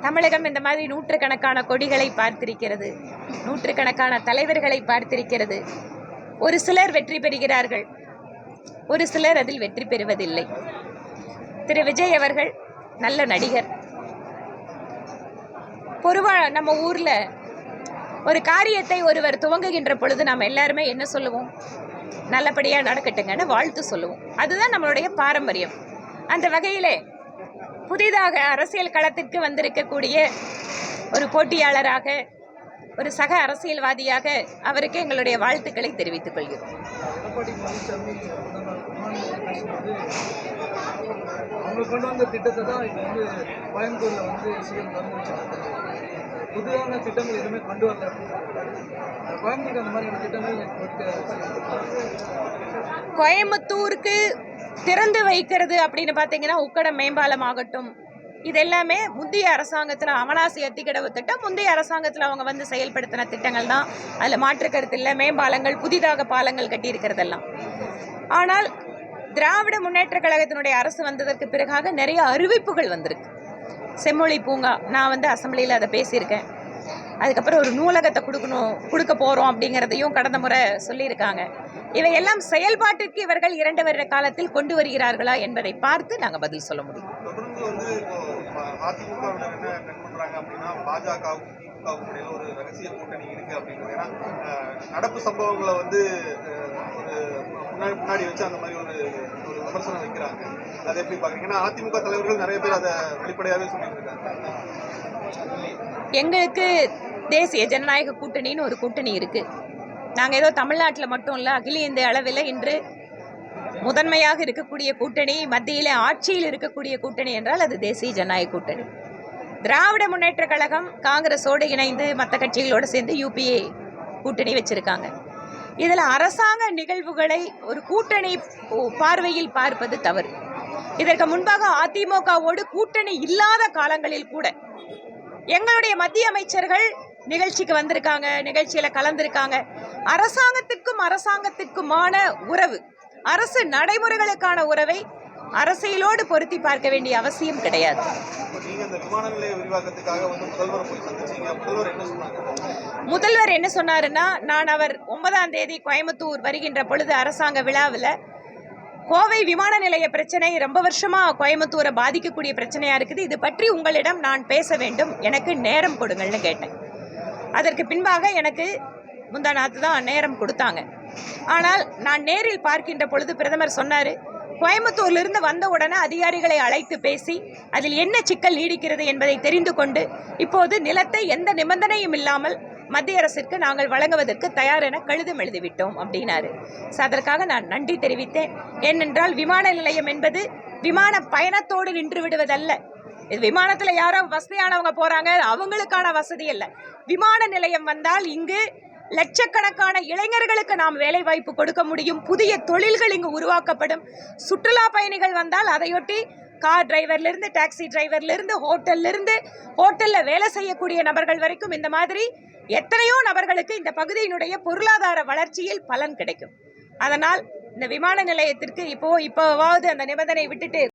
தமிழகம் இந்த மாதிரி நூற்றுக்கணக்கான கொடிகளை பார்த்திருக்கிறது. நூற்றுக்கணக்கான தலைவர்களை பார்த்திருக்கிறது. ஒரு சிலர் வெற்றி பெறுகிறார்கள். ஒரு சிலர் அதில் வெற்றி பெறுவதில்லை. திரு. விஜய் அவர்கள் நல்ல நடிகர். பொதுவா நம்ம ஊரில் ஒரு காரியத்தை ஒருவர் துவங்குகின்ற பொழுது நாம் எல்லாருமே என்ன சொல்லுவோம்? நல்லபடியாக நடக்கட்டுங்கன்னு வாழ்த்து சொல்லுவோம். அதுதான் நம்மளுடைய பாரம்பரியம். அந்த வகையிலே புதிதாக அரசியல் களத்திற்கு வந்திருக்கக்கூடிய ஒரு போட்டியாளராக ஒரு சக அரசியல்வாதியாக அவருக்கு எங்களுடைய வாழ்த்துக்களை தெரிவித்துக் கொள்கிறோம். அவங்க கொண்டு வந்த திட்டத்தை தான் இப்போ வந்து வந்து சிஎம் திட்டங்கள் எதுவுமே கொண்டு வரல. கோயம்புத்தூருக்கு அந்த திட்டங்கள் கோயம்புத்தூருக்கு திறந்து வைக்கிறது அப்படின்னு பார்த்தீங்கன்னா உக்கடம் மேம்பாலம் ஆகட்டும். இது எல்லாமே முந்தைய அரசாங்கத்தில் அமலாசி எத்திக்கிடவு திட்டம் முந்தைய அரசாங்கத்தில் அவங்க வந்து செயல்படுத்தின திட்டங்கள் தான். அதில் மாற்று கருத்து இல்லை மேம்பாலங்கள் புதிதாக பாலங்கள் கட்டியிருக்கிறதெல்லாம். ஆனால் திராவிட முன்னேற்ற கழகத்தினுடைய அரசு வந்ததற்கு பிறகாக நிறைய அறிவிப்புகள் வந்திருக்கு. செம்மொழி பூங்கா நான் வந்து அசம்பிளியில் அதை பேசியிருக்கேன். அதுக்கப்புறம் ஒரு நூலகத்தை கொடுக்கணும் கொடுக்க போகிறோம் அப்படிங்கிறதையும் கடந்த முறை சொல்லியிருக்காங்க. இவையெல்லாம் செயல்பாட்டிற்கு இவர்கள் இரண்டு வருட காலத்தில் கொண்டு வருகிறார்களா என்பதை பார்த்து நாங்கள் பதில் சொல்ல முடியும். ஒரு ரகசிய கூட்டணி இருக்கு அப்படிங்கிறது. ஏன்னா அஹ், நடப்பு சம்பவங்களை வந்து முன்னாடி முன்னாடி வச்சு அந்த மாதிரி ஒரு ஒரு விமர்சனம் வைக்கிறாங்க. அதை எப்படி பாக்குறீங்க ஏன்னா அதிமுக தலைவர்கள் நிறைய பேர் அதை வெளிப்படையாவே சொல்லிட்டு இருக்காங்க. எங்களுக்கு தேசிய ஜனநாயக கூட்டணின்னு ஒரு கூட்டணி இருக்கு. நாங்கள் ஏதோ தமிழ்நாட்டில் மட்டும் இல்லை அகில இந்திய அளவில் இன்று முதன்மையாக இருக்கக்கூடிய கூட்டணி மத்தியில் ஆட்சியில் இருக்கக்கூடிய கூட்டணி என்றால் அது தேசிய ஜனநாயக கூட்டணி. திராவிட முன்னேற்ற கழகம் காங்கிரஸோடு இணைந்து மற்ற கட்சிகளோடு சேர்ந்து யூபிஏ கூட்டணி வச்சிருக்காங்க. இதில் அரசாங்க நிகழ்வுகளை ஒரு கூட்டணி பார்வையில் பார்ப்பது தவறு. இதற்கு முன்பாக அதிமுகவோடு கூட்டணி இல்லாத காலங்களில் கூட எங்களுடைய மத்திய அமைச்சர்கள் நிகழ்ச்சிக்கு வந்திருக்காங்க நிகழ்ச்சியில கலந்திருக்காங்க. அரசாங்கத்திற்கும் அரசாங்கத்திற்குமான உறவு அரசு நடைமுறைகளுக்கான உறவை அரசியலோடு பொருத்தி பார்க்க வேண்டிய அவசியம் கிடையாது. முதல்வரை என்ன சொன்னாங்க முதல்வர் என்ன சொன்னாருன்னா நான் அவர் ஒன்பதாம் தேதி கோயம்புத்தூர் வருகின்ற பொழுது அரசாங்க விழாவில் கோவை விமான நிலைய பிரச்சனை ரொம்ப வருஷமா கோயம்புத்தூரை பாதிக்கக்கூடிய பிரச்சனையா இருக்குது. இது பற்றி உங்களிடம் நான் பேச வேண்டும். எனக்கு நேரம் கொடுங்கள்னு கேட்டேன். அதற்கு பின்பாக எனக்கு முந்தா நாத்து தான் நேரம் கொடுத்தாங்க. ஆனால் நான் நேரில் பார்க்கின்ற பொழுது பிரதமர் சொன்னார் கோயம்புத்தூர்லிருந்து வந்த உடனே அதிகாரிகளை அழைத்து பேசி அதில் என்ன சிக்கல் நீடிக்கிறது என்பதை தெரிந்து கொண்டு இப்போது நிலத்தை எந்த நிபந்தனையும் இல்லாமல் மத்திய அரசிற்கு நாங்கள் வழங்குவதற்கு தயார் என கழுதம் எழுதிவிட்டோம் அப்படின்னாரு. ஸோ அதற்காக நான் நன்றி தெரிவித்தேன். ஏனென்றால் விமான நிலையம் என்பது விமான பயணத்தோடு நின்று விடுவதல்ல. விமானத்தில் யாரோ வசதியானவங்க போறாங்க. அவங்களுக்கான வசதி இல்லை. விமான நிலையம் வந்தால் இங்கு லட்சக்கணக்கான இளைஞர்களுக்கு நாம் வேலை வாய்ப்பு கொடுக்க முடியும். புதிய தொழில்கள் இங்கு உருவாக்கப்படும். சுற்றுலா பயணிகள் வந்தால் அதையொட்டி கார் டிரைவர்லேருந்து டாக்ஸி டிரைவர்லேருந்து ஹோட்டல்லேருந்து ஹோட்டலில் வேலை செய்யக்கூடிய நபர்கள் வரைக்கும் இந்த மாதிரி எத்தனையோ நபர்களுக்கு இந்த பகுதியினுடைய பொருளாதார வளர்ச்சியில் பலன் கிடைக்கும். அதனால் இந்த விமான நிலையத்திற்கு இப்போ இப்போவாவது அந்த நிபந்தனை விட்டுட்டு